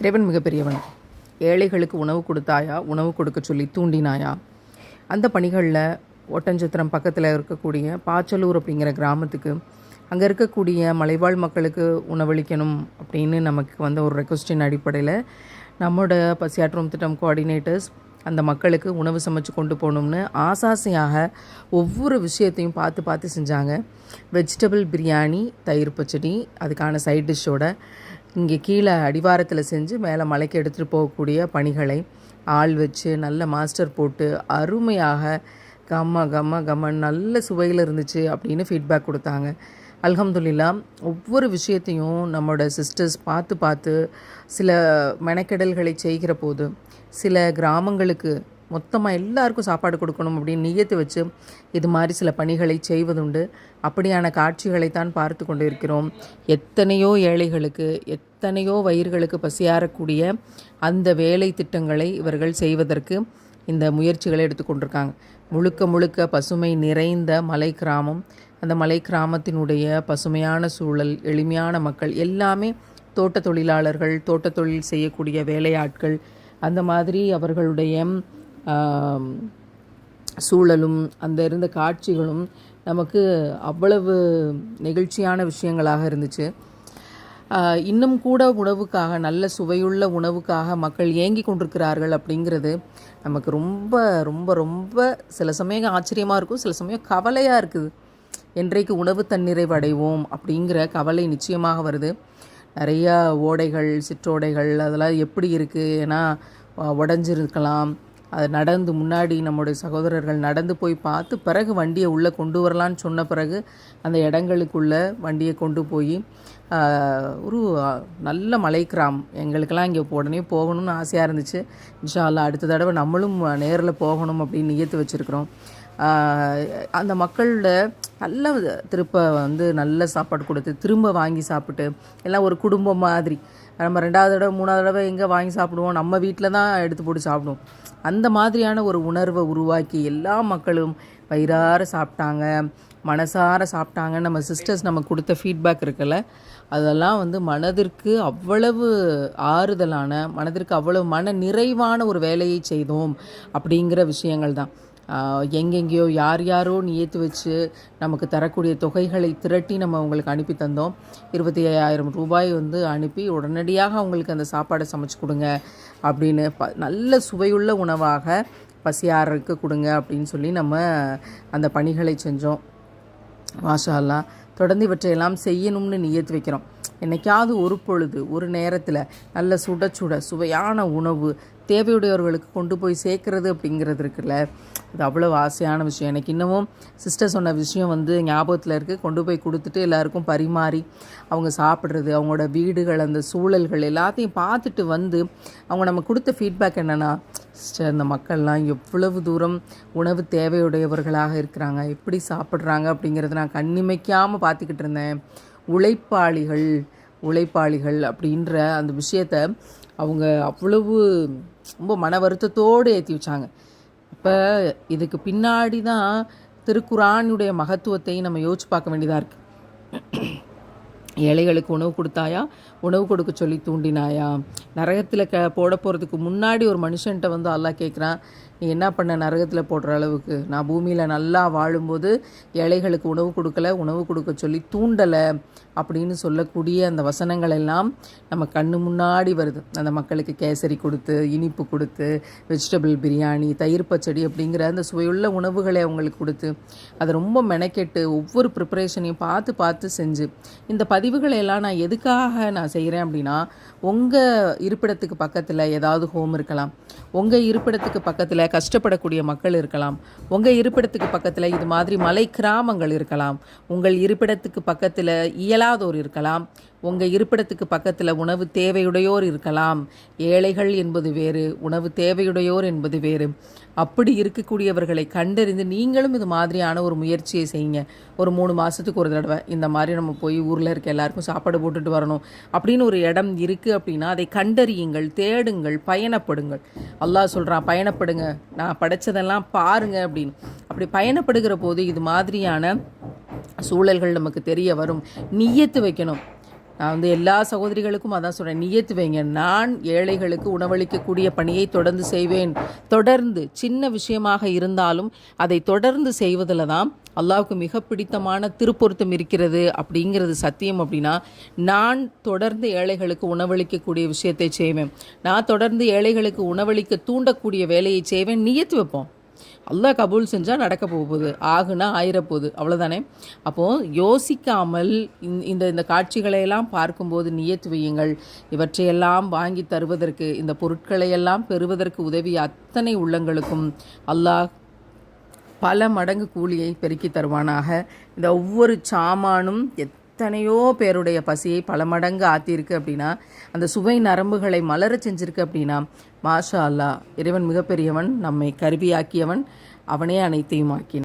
இறைவன் மிகப்பெரியவன். ஏழைகளுக்கு உணவு கொடுத்தாயா? உணவு கொடுக்க சொல்லி தூண்டினாயா? அந்த பணிகளில் ஒட்டஞ்சத்திரம் பக்கத்தில் இருக்கக்கூடிய பாச்சலூர் அப்படிங்கிற கிராமத்துக்கு அங்கே இருக்கக்கூடிய மலைவாழ் மக்களுக்கு உணவளிக்கணும் அப்படின்னு நமக்கு வந்த ஒரு ரெக்வஸ்டின் அடிப்படையில் நம்மளோட பசியாற்றும் திட்டம் கோஆர்டினேட்டர்ஸ் அந்த மக்களுக்கு உணவு சமைச்சு கொண்டு போகணும்னு ஆசாசையாக ஒவ்வொரு விஷயத்தையும் பார்த்து பார்த்து செஞ்சாங்க. வெஜிடபிள் பிரியாணி தயிர் பச்சடி அதுக்கான சைட் டிஷ்ஷோட இங்கே கீழே அடிவாரத்தில் செஞ்சு மேலே மலைக்கு எடுத்துகிட்டு போகக்கூடிய பணிகளை ஆள் வச்சு நல்ல மாஸ்டர் போட்டு அருமையாக கம்ம கம்ம கம்ம நல்ல சுவையில் இருந்துச்சு அப்படின்னு ஃபீட்பேக் கொடுத்தாங்க. அல்ஹம்துல்லா ஒவ்வொரு விஷயத்தையும் நம்மளோட சிஸ்டர்ஸ் பார்த்து பார்த்து சில மெனக்கெடல்களை செய்கிற போது சில கிராமங்களுக்கு மொத்தமாக எல்லாருக்கும் சாப்பாடு கொடுக்கணும் அப்படின்னு நியத்து வச்சு இது மாதிரி சில பணிகளை செய்வதுண்டு. அப்படியான காட்சிகளைத்தான் பார்த்து கொண்டு இருக்கிறோம் எத்தனையோ ஏழைகளுக்கு எத்தனையோ வயிர்களுக்கு பசியாறக்கூடிய அந்த வேலை திட்டங்களை இவர்கள் செய்வதற்கு இந்த முயற்சிகளை எடுத்துக்கொண்டிருக்காங்க முழுக்க முழுக்க பசுமை நிறைந்த மலை கிராமம். அந்த மலை கிராமத்தினுடைய பசுமையான சூழல் எளிமையான மக்கள் எல்லாமே தோட்ட தொழிலாளர்கள் தோட்ட தொழில் செய்யக்கூடிய வேலையாட்கள் அந்த மாதிரி அவர்களுடைய சூழலும் அந்த இருந்த காட்சிகளும் நமக்கு அவ்வளவு நெகிழ்ச்சியான விஷயங்களாக இருந்துச்சு. இன்னும் கூட உணவுக்காக நல்ல சுவையுள்ள உணவுக்காக மக்கள் ஏங்கி கொண்டிருக்கிறார்கள் அப்படிங்கிறது நமக்கு ரொம்ப ரொம்ப ரொம்ப சில சமயம் ஆச்சரியமாக இருக்கும் சில சமயம் கவலையாக இருக்குது. என்றைக்கு உணவு தன்னிறைவு அடைவோம் அப்படிங்கிற கவலை நிச்சயமாக வருது. நிறையா ஓடைகள் சிற்றோடைகள் அதெல்லாம் எப்படி இருக்குது ஏன்னா உடஞ்சிருக்கலாம். அது நடந்து முன்னாடி நம்முடைய சகோதரர்கள் நடந்து போய் பார்த்து பிறகு வண்டியை உள்ளே கொண்டு வரலான்னு சொன்ன பிறகு அந்த இடங்களுக்குள்ளே வண்டியை கொண்டு போய் ஒரு நல்ல மலை கிராமம் எங்களுக்கெல்லாம் இங்கே உடனே போகணும்னு ஆசையாக இருந்துச்சு. இன்ஷால்லா அடுத்த தடவை நம்மளும் நேரில் போகணும் அப்படின்னு நியத்து வச்சுருக்குறோம். அந்த மக்களோட நல்ல திருப்ப வந்து நல்ல சாப்பாடு கொடுத்து திரும்ப வாங்கி சாப்பிட்டு எல்லாம் ஒரு குடும்பம் மாதிரி. நம்ம ரெண்டாவது தடவை மூணாவது தடவை எங்கே வாங்கி சாப்பிடுவோம்? நம்ம வீட்டில் தான் எடுத்து போட்டு சாப்பிடுவோம். அந்த மாதிரியான ஒரு உணர்வை உருவாக்கி எல்லா மக்களும் வயிறார சாப்பிட்டாங்க மனசார சாப்பிட்டாங்க நம்ம சிஸ்டர்ஸ் நம்ம கொடுத்த ஃபீட்பேக் இருக்குல்ல அதெல்லாம் வந்து மனதிற்கு அவ்வளவு ஆறுதலான மனதிற்கு அவ்வளவு மன நிறைவான ஒரு வேலையை செய்தோம் அப்படிங்கிற விஷயங்கள் தான். எங்கெங்கேயோ யார் யாரோ நியத்து வச்சு நமக்கு தரக்கூடிய தொகைகளை திரட்டி நம்ம அவங்களுக்கு அனுப்பி தந்தோம். இருபத்தி ஐயாயிரம் ரூபாய் வந்து அனுப்பி உடனடியாக அவங்களுக்கு அந்த சாப்பாடை சமைச்சு கொடுங்க அப்படின்னு ப நல்ல சுவையுள்ள உணவாக பசியாரருக்கு கொடுங்க அப்படின்னு சொல்லி நம்ம அந்த பணிகளை செஞ்சோம். மாஷா தொடர்ந்து இவற்றையெல்லாம் செய்யணும்னு நியத்து வைக்கிறோம். என்னைக்காவது ஒரு பொழுது ஒரு நேரத்தில் நல்ல சுட சுட சுவையான உணவு தேவையுடையவர்களுக்கு கொண்டு போய் சேர்க்குறது அப்படிங்கிறது இருக்குல்ல. அது அவ்வளோ ஆசையான விஷயம். எனக்கு இன்னமும் சிஸ்டர் சொன்ன விஷயம் வந்து ஞாபகத்தில் இருக்குது கொண்டு போய் கொடுத்துட்டு எல்லாருக்கும் பரிமாறி அவங்க சாப்பிட்றது அவங்களோட வீடுகள் அந்த சூழல்கள் எல்லாத்தையும் பார்த்துட்டு வந்து அவங்க நம்ம கொடுத்த ஃபீட்பேக் என்னென்னா சிஸ்டர் இந்த மக்கள்லாம் எவ்வளவு தூரம் உணவு தேவையுடையவர்களாக இருக்கிறாங்க. எப்படி சாப்பிட்றாங்க? அப்படிங்கிறத நான் கண்ணிமைக்காமல் பார்த்துக்கிட்டு இருந்தேன். உழைப்பாளிகள் உழைப்பாளிகள் அப்படின்ற அந்த விஷயத்த அவங்க அவ்வளவு ரொம்ப மன வருத்தத்தோடு ஏற்றி வச்சாங்க. இப்போ இதுக்கு பின்னாடி தான் திருக்குறானுடைய மகத்துவத்தை நம்ம யோசிச்சு பார்க்க வேண்டியதாக இருக்குது ஏழைகளுக்கு உணவு கொடுத்தாயா? உணவு கொடுக்க சொல்லி தூண்டினாயா? நரகத்தில் க போட போகிறதுக்கு முன்னாடி ஒரு மனுஷன்ட்ட வந்து அல்லாஹ் கேட்குறான் நீ என்ன பண்ண நரகத்தில் போடுற அளவுக்கு? நான் பூமியில் நல்லா வாழும்போது ஏழைகளுக்கு உணவு கொடுக்கல உணவு கொடுக்க சொல்லி தூண்டலை அப்படின்னு சொல்லக்கூடிய அந்த வசனங்கள் எல்லாம் நம்ம கண்ணு முன்னாடி வருது. அந்த மக்களுக்கு கேசரி கொடுத்து இனிப்பு கொடுத்து வெஜிடபிள் பிரியாணி தயிர் பச்சடி அப்படிங்கிற அந்த சுவையுள்ள உணவுகளை அவங்களுக்கு கொடுத்து அதை ரொம்ப மெனக்கெட்டு ஒவ்வொரு ப்ரிப்பரேஷனையும் பார்த்து பார்த்து செஞ்சு இந்த பதிவுகளை எல்லாம் நான் எதுக்காக நான் செய்கிறேன் அப்படின்னா உங்கள் இருப்பிடத்துக்கு பக்கத்தில் ஏதாவது ஹோம் இருக்கலாம். உங்கள் இருப்பிடத்துக்கு பக்கத்தில் கஷ்டப்படக்கூடிய மக்கள் இருக்கலாம். உங்கள் இருப்பிடத்துக்கு பக்கத்தில் இது மாதிரி மலை கிராமங்கள் இருக்கலாம். உங்கள் இருப்பிடத்துக்கு பக்கத்தில் இயலாதோர் இருக்கலாம். உங்கள் இருப்பிடத்துக்கு பக்கத்தில் உணவு தேவையுடையோர் இருக்கலாம். ஏழைகள் என்பது வேறு உணவு தேவையுடையோர் என்பது வேறு. அப்படி இருக்கக்கூடியவர்களை கண்டறிந்து நீங்களும் இது மாதிரியான ஒரு முயற்சியை செய்யுங்க. ஒரு மூணு மாதத்துக்கு ஒரு தடவை இந்த மாதிரி நம்ம போய் ஊரில் இருக்க எல்லாருக்கும் சாப்பாடு போட்டுட்டு வரணும் அப்படின்னு ஒரு இடம் இருக்குது அப்படின்னா அதை கண்டறியுங்கள் தேடுங்கள் பயணப்படுங்கள். அல்லாஹ் சொல்கிறான் பயணப்படுங்க. நான் படைச்சதெல்லாம் பாருங்க அப்படின்னு. அப்படி பயணப்படுகிற போது இது மாதிரியான சூழல்கள் நமக்கு தெரிய வரும். நியத்து வைக்கணும். நான் வந்து எல்லா சகோதரிகளுக்கும் அதான் சொல்கிறேன் நியத்து வைங்க. நான் ஏழைகளுக்கு உணவளிக்கக்கூடிய பணியை தொடர்ந்து செய்வேன். தொடர்ந்து சின்ன விஷயமாக இருந்தாலும் அதை தொடர்ந்து செய்வதில் தான் அல்லாவுக்கு மிக பிடித்தமான திருப்பொருத்தம் இருக்கிறது அப்படிங்கிறது சத்தியம் அப்படின்னா நான் தொடர்ந்து ஏழைகளுக்கு உணவளிக்கக்கூடிய விஷயத்தை செய்வேன். நான் தொடர்ந்து ஏழைகளுக்கு உணவளிக்க தூண்டக்கூடிய வேலையை செய்வேன். நியத்து வைப்போம். அல்லாஹ் கபூல் செஞ்சால் நடக்க போகுது. ஆகுனா ஆயிரப்போகுது. அவ்வளோதானே அப்போது யோசிக்காமல் இந்த- இந்த இந்த காட்சிகளையெல்லாம் பார்க்கும்போது நியத்து வையுங்கள். இவற்றையெல்லாம் வாங்கி தருவதற்கு இந்த பொருட்களையெல்லாம் பெறுவதற்கு உதவிய அத்தனை உள்ளங்களுக்கும் அல்லாஹ் பல மடங்கு கூலியை பெருக்கி தருவானாக. இந்த ஒவ்வொரு சாமானும் எத் எத்தனையோ பேருடைய பசியை பல மடங்கு ஆத்தியிருக்கு அப்படின்னா அந்த சுவை நரம்புகளை மலர செஞ்சிருக்கு அப்படின்னா மாஷா அல்லாஹ் இறைவன் மிகப்பெரியவன் நம்மை கருவியாக்கியவன் அவனே அனைத்தையும் ஆக்கினான்.